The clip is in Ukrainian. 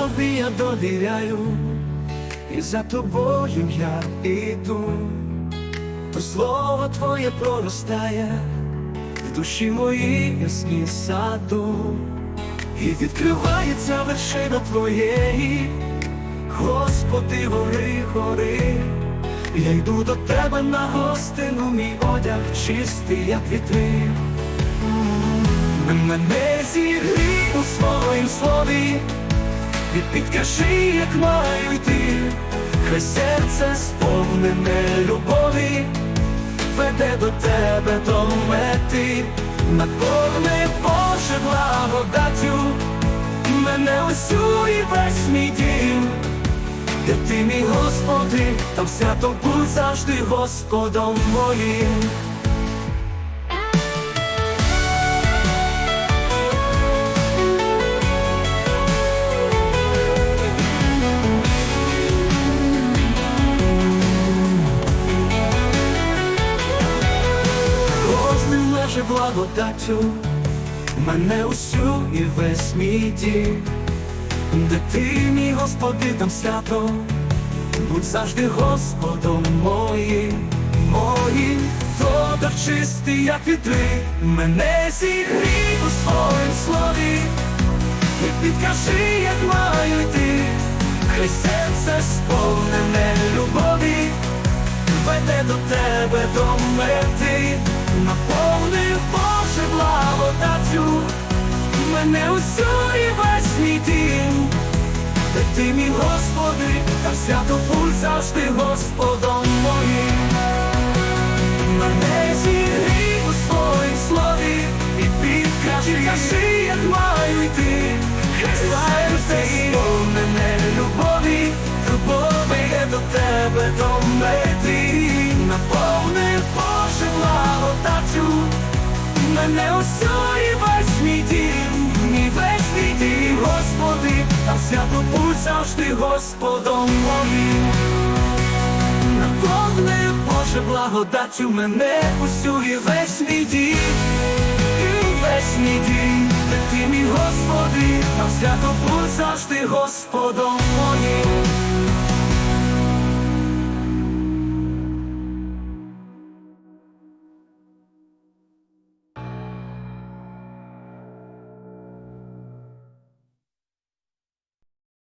тобі я довіряю, і за тобою я іду, то слово твоє проростає в душі моїй ясні саду, і відкривається вершина твоєї, Господи, гори, гори. Я йду до тебе на гостину, мій одяг чистий, як вітри. Мене не зігрій у своїм слові, і підкажи, як маю йти, хай серце сповнене любові, веде до тебе до мети, наповни Боже благодаттю, мене усю і весь мій дім. Де ти, мій Господи, там свято будь завжди Господом моїм. Кожним леже благодаттю, мене усю і весь мій дім. Де ти, мій Господи, там свято, будь завжди Господом моїм, моїм, Тодор чистий, як вітри, мене зігрій у своїм слові, і підкажи, як маю йти, хай серце сповнене любові, веде до тебе до мети, мене усю і весь дім, де ти, мій Господи, та свято будь завжди Господом моїм. Мене зігрій у своїм слові і підкажи, кажи, як маю йти. Хай все сповнене любові, любові є до тебе до мети. Наповни Боже благодаттю, мене усю свято будь завжди Господом моїм. Наповни Боже благодаттю мене усю і весь мій дім, і весь мій дім, де ти мій Господи, а свято будь завжди Господом моїм.